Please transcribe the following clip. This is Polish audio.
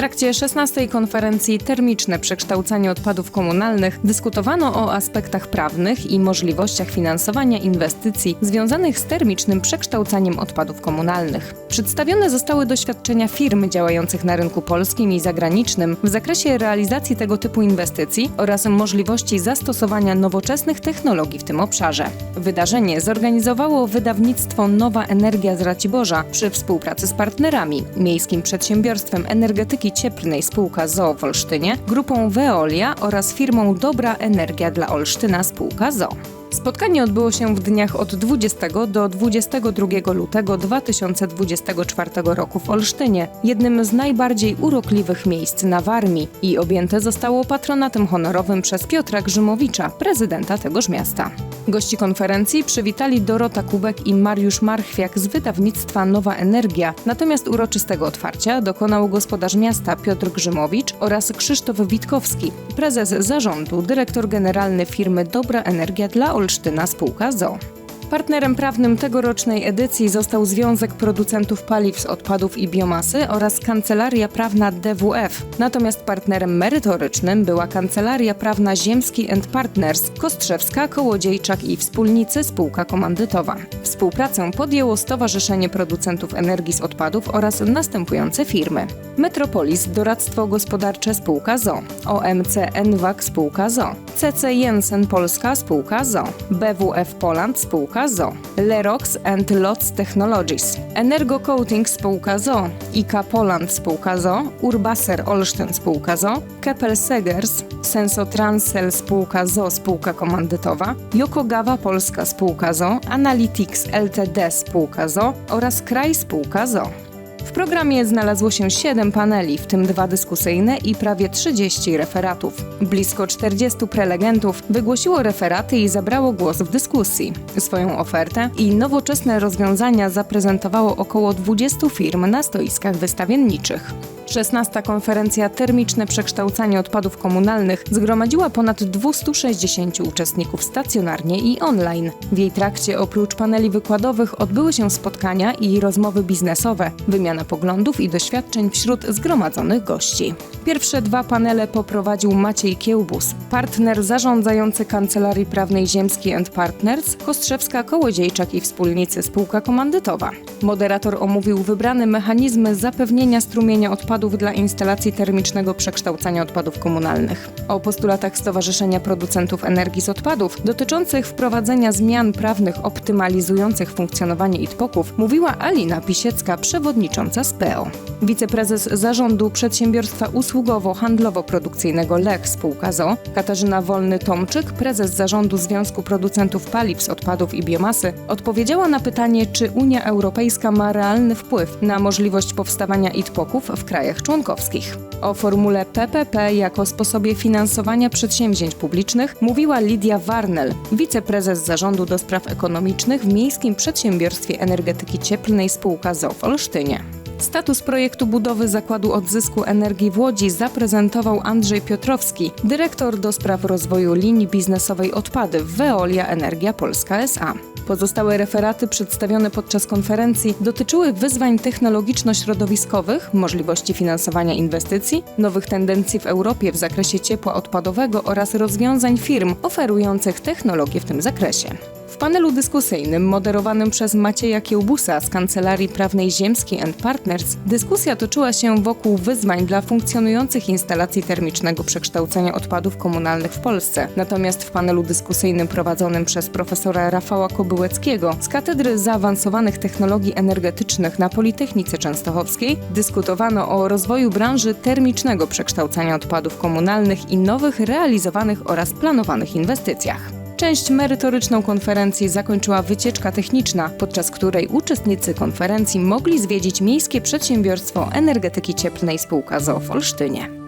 trakcie 16. konferencji Termiczne przekształcanie odpadów komunalnych dyskutowano o aspektach prawnych i możliwościach finansowania inwestycji związanych z termicznym przekształcaniem odpadów komunalnych. Przedstawione zostały doświadczenia firm działających na rynku polskim i zagranicznym w zakresie realizacji tego typu inwestycji oraz możliwości zastosowania nowoczesnych technologii w tym obszarze. Wydarzenie zorganizowało wydawnictwo Nowa Energia z Raciborza przy współpracy z partnerami, Miejskim Przedsiębiorstwem Energetyki Cieplnej spółka ZOO w Olsztynie, grupą Veolia oraz firmą Dobra Energia dla Olsztyna spółka ZOO. Spotkanie odbyło się w dniach od 20 do 22 lutego 2024 roku w Olsztynie, jednym z najbardziej urokliwych miejsc na Warmii i objęte zostało patronatem honorowym przez Piotra Grzymowicza, prezydenta tegoż miasta. Gości konferencji przywitali Dorota Kubek i Mariusz Marchwiak z wydawnictwa Nowa Energia, natomiast uroczystego otwarcia dokonał gospodarz miasta Piotr Grzymowicz oraz Krzysztof Witkowski, prezes zarządu, dyrektor generalny firmy Dobra Energia dla Olsztyna spółka ZOO. Partnerem prawnym tegorocznej edycji został Związek Producentów Paliw z Odpadów i Biomasy oraz Kancelaria Prawna DWF. Natomiast partnerem merytorycznym była Kancelaria Prawna Ziemski Partners, Kostrzewska, Kołodziejczak i Wspólnicy Spółka Komandytowa. Współpracę podjęło Stowarzyszenie Producentów Energii z Odpadów oraz następujące firmy. Metropolis Doradztwo Gospodarcze Spółka ZO, OMC Enwak Spółka ZO, CC Jensen Polska Spółka ZO, BWF Poland Spółka ZO, Lerox and Lots Technologies, Energo Coating Spółka ZO, IK Poland Spółka ZO, Urbaser Olsztyn Spółka ZO, Keppel Segers, Sensotransel Spółka ZO Spółka Komandytowa, Yokogawa Polska Spółka ZO, Analytics Ltd Spółka ZO oraz Kraj Spółka ZO. W programie znalazło się 7 paneli, w tym dwa dyskusyjne i prawie 30 referatów. Blisko 40 prelegentów wygłosiło referaty i zabrało głos w dyskusji. Swoją ofertę i nowoczesne rozwiązania zaprezentowało około 20 firm na stoiskach wystawienniczych. 16. konferencja Termiczne przekształcanie odpadów komunalnych zgromadziła ponad 260 uczestników stacjonarnie i online. W jej trakcie oprócz paneli wykładowych odbyły się spotkania i rozmowy biznesowe, wymiana poglądów i doświadczeń wśród zgromadzonych gości. Pierwsze dwa panele poprowadził Maciej Kiełbus, partner zarządzający Kancelarii Prawnej Ziemskiej Partners, Kostrzewska Kołodziejczak i Wspólnicy Spółka Komandytowa. Moderator omówił wybrane mechanizmy zapewnienia strumienia odpadów dla instalacji termicznego przekształcania odpadów komunalnych. O postulatach Stowarzyszenia Producentów Energii z Odpadów dotyczących wprowadzenia zmian prawnych optymalizujących funkcjonowanie ITPOK-ów mówiła Alina Pisiecka, przewodnicząca SPEO. Wiceprezes zarządu przedsiębiorstwa usługowo-handlowo-produkcyjnego LEK spółka ZO, Katarzyna Wolny-Tomczyk, prezes zarządu Związku Producentów Paliw z Odpadów i Biomasy, odpowiedziała na pytanie, czy Unia Europejska ma realny wpływ na możliwość powstawania ITPOK-ów w krajach członkowskich. O formule PPP jako sposobie finansowania przedsięwzięć publicznych mówiła Lidia Warnel, wiceprezes zarządu do spraw ekonomicznych w Miejskim Przedsiębiorstwie Energetyki Cieplnej spółka ZO w Olsztynie. Status projektu budowy Zakładu Odzysku Energii w Łodzi zaprezentował Andrzej Piotrowski, dyrektor do spraw rozwoju linii biznesowej odpady w Veolia Energia Polska SA. Pozostałe referaty przedstawione podczas konferencji dotyczyły wyzwań technologiczno-środowiskowych, możliwości finansowania inwestycji, nowych tendencji w Europie w zakresie ciepła odpadowego oraz rozwiązań firm oferujących technologie w tym zakresie. W panelu dyskusyjnym moderowanym przez Macieja Kiełbusa z Kancelarii Prawnej Ziemskiej Partners dyskusja toczyła się wokół wyzwań dla funkcjonujących instalacji termicznego przekształcenia odpadów komunalnych w Polsce. Natomiast w panelu dyskusyjnym prowadzonym przez profesora Rafała Kobyłeckiego z Katedry Zaawansowanych Technologii Energetycznych na Politechnice Częstochowskiej dyskutowano o rozwoju branży termicznego przekształcania odpadów komunalnych i nowych realizowanych oraz planowanych inwestycjach. Część merytoryczną konferencji zakończyła wycieczka techniczna, podczas której uczestnicy konferencji mogli zwiedzić Miejskie Przedsiębiorstwo Energetyki Cieplnej spółka ZOO w Olsztynie.